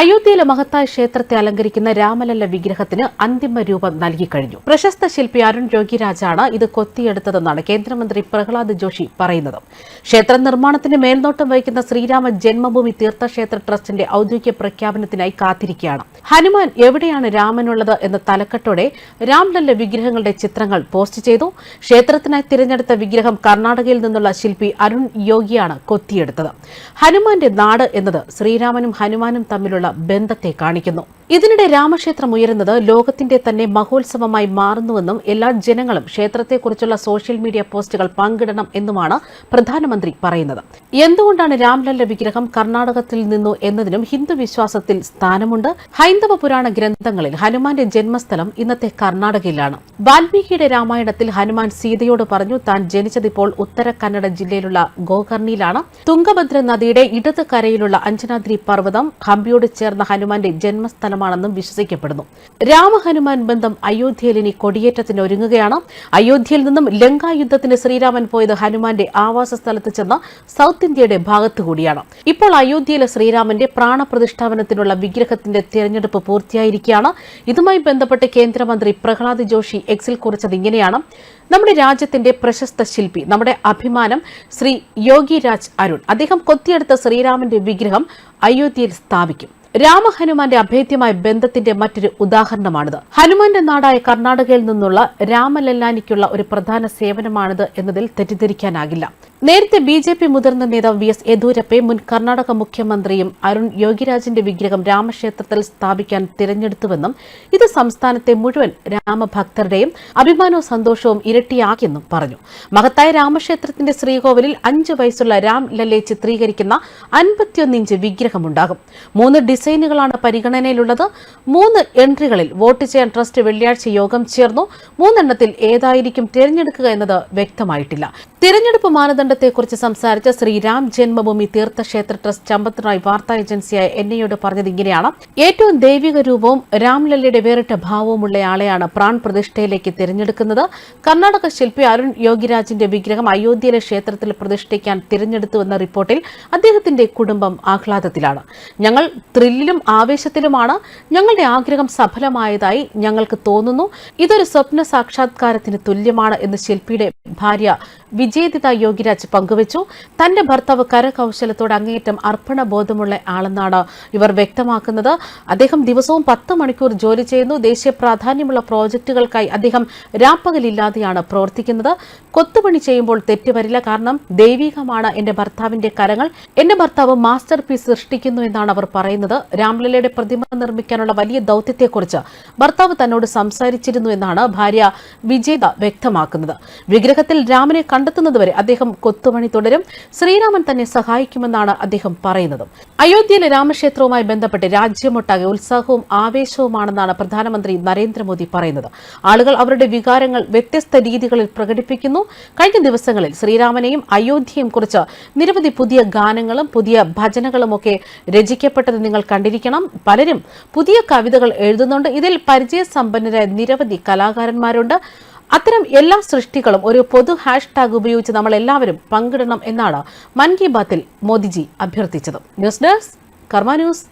അയോധ്യയിലെ മഹത്തായ ക്ഷേത്രത്തെ അലങ്കരിക്കുന്ന രാമലല്ല വിഗ്രഹത്തിന് അന്തിമ രൂപം നൽകിക്കഴിഞ്ഞു പ്രശസ്ത ശില്പി അരുൺ രോഗിരാജാണ് ഇത് കൊത്തിയെടുത്തതെന്നാണ് കേന്ദ്രമന്ത്രി പ്രഹ്ലാദ് ജോഷി പറയുന്നത്. ക്ഷേത്ര നിർമ്മാണത്തിന് മേൽനോട്ടം വഹിക്കുന്ന ശ്രീരാമ ജന്മഭൂമി തീർത്ഥക്ഷേത്ര ട്രസ്റ്റിന്റെ ഔദ്യോഗിക പ്രഖ്യാപനത്തിനായി കാത്തിരിക്കുകയാണ്. ഹനുമാൻ എവിടെയാണ് രാമനുള്ളത് എന്ന തലക്കെട്ടോടെ രാംലല്ല വിഗ്രഹങ്ങളുടെ ചിത്രങ്ങൾ പോസ്റ്റ് ചെയ്തു. ക്ഷേത്രത്തിനായി തിരഞ്ഞെടുത്ത വിഗ്രഹം കർണാടകയിൽ നിന്നുള്ള ശില്പി അരുൺ യോഗിയാണ് കൊത്തിയെടുത്തത്. ഹനുമാന്റെ നാട് എന്നത് ശ്രീരാമനും ഹനുമാനും തമ്മിലുള്ള ബന്ധത്തെ കാണിക്കുന്നു. ഇതിനിടെ രാമക്ഷേത്രം ഉയരുന്നത് ലോകത്തിന്റെ തന്നെ മഹോത്സവമായി മാറുന്നുവെന്നും എല്ലാ ജനങ്ങളും ക്ഷേത്രത്തെക്കുറിച്ചുള്ള സോഷ്യൽ മീഡിയ പോസ്റ്റുകൾ പങ്കിടണം എന്നുമാണ് പ്രധാനമന്ത്രി പറയുന്നത്. എന്തുകൊണ്ടാണ് രാംലല്ല വിഗ്രഹം കർണാടകത്തിൽ നിന്നു എന്നതിനും ഹിന്ദു വിശ്വാസത്തിൽ സ്ഥാനമുണ്ട്? ഹൈന്ദവ പുരാണ ഗ്രന്ഥങ്ങളിൽ ഹനുമാന്റെ ജന്മസ്ഥലം ഇന്നത്തെ കർണാടകയിലാണ്. വാൽമീകിയുടെ രാമായണത്തിൽ ഹനുമാൻ സീതയോട് പറഞ്ഞു താൻ ജനിച്ചതിപ്പോൾ ഉത്തര കന്നഡ ജില്ലയിലുള്ള ഗോകർണിയിലാണ്. തുംഗഭദ്ര നദിയുടെ ഇടത് കരയിലുള്ള അഞ്ചനാദ്രി പർവതം ഹംപിയോട് ചേർന്ന ഹനുമാന്റെ ജന്മസ്ഥലമാണെന്നും വിശ്വസിക്കപ്പെടുന്നു. രാമഹനുമാൻ ബന്ധം അയോധ്യയിൽ ഇനി കൊടിയേറ്റത്തിന് ഒരുങ്ങുകയാണ്. അയോധ്യയിൽ നിന്നും ലങ്കായുദ്ധത്തിന് ശ്രീരാമൻ പോയത് ഹനുമാന്റെ ആവാസ സ്ഥലത്ത് ചെന്ന സൗത്ത് ഇന്ത്യയുടെ ഭാഗത്തുകൂടിയാണ് ഇപ്പോൾ അയോധ്യയിലെ ശ്രീരാമന്റെ പ്രാണപ്രതിഷ്ഠാപനത്തിനുള്ള വിഗ്രഹത്തിന്റെ തിരഞ്ഞെടുപ്പ് പൂർത്തിയായിരിക്കുകയാണ്. ഇതുമായി ബന്ധപ്പെട്ട് കേന്ദ്രമന്ത്രി പ്രഹ്ലാദ് ജോഷി എക്സിൽ കുറിച്ചത് ഇങ്ങനെയാണ്. നമ്മുടെ രാജ്യത്തിന്റെ പ്രശസ്ത ശില്പി നമ്മുടെ അഭിമാനം ശ്രീ യോഗിരാജ് അരുൺ. അദ്ദേഹം കൊത്തിയെടുത്ത ശ്രീരാമന്റെ വിഗ്രഹം അയോധ്യയിൽ സ്ഥാപിക്കും. രാമഹനുമാന്റെ അഭേദ്യമായ ബന്ധത്തിന്റെ മറ്റൊരു ഉദാഹരണമാണിത്. ഹനുമാന്റെ നാടായ കർണാടകയിൽ നിന്നുള്ള രാമലല്ലാനിക്കുള്ള ഒരു പ്രധാന സേവനമാണിത് എന്നതിൽ തെറ്റിദ്ധരിക്കാനാകില്ല. നേരത്തെ ബി ജെ പി മുതിർന്ന നേതാവ് വി എസ് യെദ്യൂരപ്പെ മുൻ കർണാടക മുഖ്യമന്ത്രിയും അരുൺ യോഗിരാജിന്റെ വിഗ്രഹം രാമക്ഷേത്രത്തിൽ സ്ഥാപിക്കാൻ തിരഞ്ഞെടുത്തുവെന്നും ഇത് സംസ്ഥാനത്തെ മുഴുവൻ രാമഭക്തരുടെയും അഭിമാനവും സന്തോഷവും ഇരട്ടിയാക്കിയെന്നും പറഞ്ഞു. മഹത്തായ രാമക്ഷേത്രത്തിന്റെ ശ്രീകോവിലിൽ അഞ്ച് വയസ്സുള്ള രാം ലല്ലയെ ചിത്രീകരിക്കുന്ന അൻപത്തിയൊന്നിഞ്ച് വിഗ്രഹമുണ്ടാകും. മൂന്ന് ഡിസൈനുകളാണ് പരിഗണനയിലുള്ളത്. മൂന്ന് എൻട്രികളിൽ വോട്ട് ചെയ്യാൻ ട്രസ്റ്റ് വെള്ളിയാഴ്ച യോഗം ചേർന്നു. മൂന്നെണ്ണത്തിൽ ഏതായിരിക്കും തിരഞ്ഞെടുക്കുക എന്നത് വ്യക്തമായിട്ടില്ല. തിരഞ്ഞെടുപ്പ് മാനദണ്ഡത്തെക്കുറിച്ച് സംസാരിച്ച ശ്രീരാം ജന്മഭൂമി തീർത്ഥക്ഷേത്ര ട്രസ്റ്റ് ചമ്പത്തിനായി വാർത്താ ഏജൻസിയായ എൻ ഐയോട് പറഞ്ഞത് ഇങ്ങനെയാണ്. ഏറ്റവും ദൈവിക രൂപവും രാംലല്ലയുടെ വേറിട്ട ഭാവവുമുള്ളയാളെയാണ് പ്രാൺ പ്രതിഷ്ഠയിലേക്ക് തിരഞ്ഞെടുക്കുന്നത്. കർണാടക ശില്പി അരുൺ യോഗിരാജിന്റെ വിഗ്രഹം അയോധ്യയിലെ ക്ഷേത്രത്തിൽ പ്രതിഷ്ഠിക്കാൻ തിരഞ്ഞെടുത്തുവെന്ന റിപ്പോർട്ടിൽ അദ്ദേഹത്തിന്റെ കുടുംബം ആഹ്ലാദത്തിലാണ്. ഞങ്ങൾ ത്രില്ലിലും ആവേശത്തിലുമാണ് ഞങ്ങളുടെ ആഗ്രഹം സഫലമായതായി ഞങ്ങൾക്ക് തോന്നുന്നു. ഇതൊരു സ്വപ്ന സാക്ഷാത്കാരത്തിന് തുല്യമാണ് എന്ന് ശില്പിയുടെ ഭാര്യ വിജയദിത യോഗിരാജ് പങ്കുവച്ചു. തന്റെ ഭർത്താവ് കരകൗശലത്തോട് അങ്ങേയറ്റം അർപ്പണബോധമുള്ള ആളെന്നാണ് ഇവർ വ്യക്തമാക്കുന്നത്. അദ്ദേഹം ദിവസവും പത്ത് മണിക്കൂർ ജോലി ചെയ്യുന്നു. ദേശീയ പ്രാധാന്യമുള്ള പ്രോജക്റ്റുകൾക്കായി അദ്ദേഹം രാപ്പകലില്ലാതെയാണ് പ്രവർത്തിക്കുന്നത്. കൊത്തുപണി ചെയ്യുമ്പോൾ തെറ്റുവരില്ല കാരണം ദൈവികമാണ് എന്റെ ഭർത്താവിന്റെ കരങ്ങൾ. എന്റെ ഭർത്താവ് മാസ്റ്റർ പീസ് സൃഷ്ടിക്കുന്നു എന്നാണ് അവർ പറയുന്നത്. രാംലീലയുടെ പ്രതിമ നിർമ്മിക്കാനുള്ള വലിയ ദൌത്യത്തെക്കുറിച്ച് ഭർത്താവ് തന്നോട് സംസാരിച്ചിരുന്നു എന്നാണ് ഭാര്യ വിജേത വ്യക്തമാക്കുന്നത്. വിഗ്രഹത്തിൽ രാമനെ കണ്ടെത്തുന്നതുവരെ അദ്ദേഹം കൊത്തുപണി തുടരും. ശ്രീരാമൻ തന്നെ സഹായിക്കുമെന്നാണ് അദ്ദേഹം പറയുന്നത്. അയോധ്യയിലെ രാമക്ഷേത്രവുമായി ബന്ധപ്പെട്ട് രാജ്യമൊട്ടാകെ ഉത്സാഹവും ആവേശവുമാണെന്നാണ് പ്രധാനമന്ത്രി നരേന്ദ്രമോദി പറയുന്നത്. ആളുകൾ അവരുടെ വികാരങ്ങൾ വ്യത്യസ്ത രീതികളിൽ പ്രകടിപ്പിക്കുന്നു. കഴിഞ്ഞ ദിവസങ്ങളിൽ ശ്രീരാമനെയും അയോധ്യയും കുറിച്ച് നിരവധി പുതിയ ഗാനങ്ങളും പുതിയ ഭജനകളുമൊക്കെ രചിക്കപ്പെട്ടത് നിങ്ങൾ കണ്ടിരിക്കണം. പലരും പുതിയ കവിതകൾ എഴുതുന്നുണ്ട്. ഇതിൽ പരിചയസമ്പന്നരായ നിരവധി കലാകാരന്മാരുണ്ട്. അത്തരം എല്ലാ സൃഷ്ടികളും ഒരു പൊതു ഹാഷ്ടാഗ് ഉപയോഗിച്ച് നമ്മൾ എല്ലാവരും പങ്കിടണം എന്നാണ് മൻ കി ബാത്തിൽ Modiji അഭ്യർത്ഥിച്ചത്. News desk Karma news.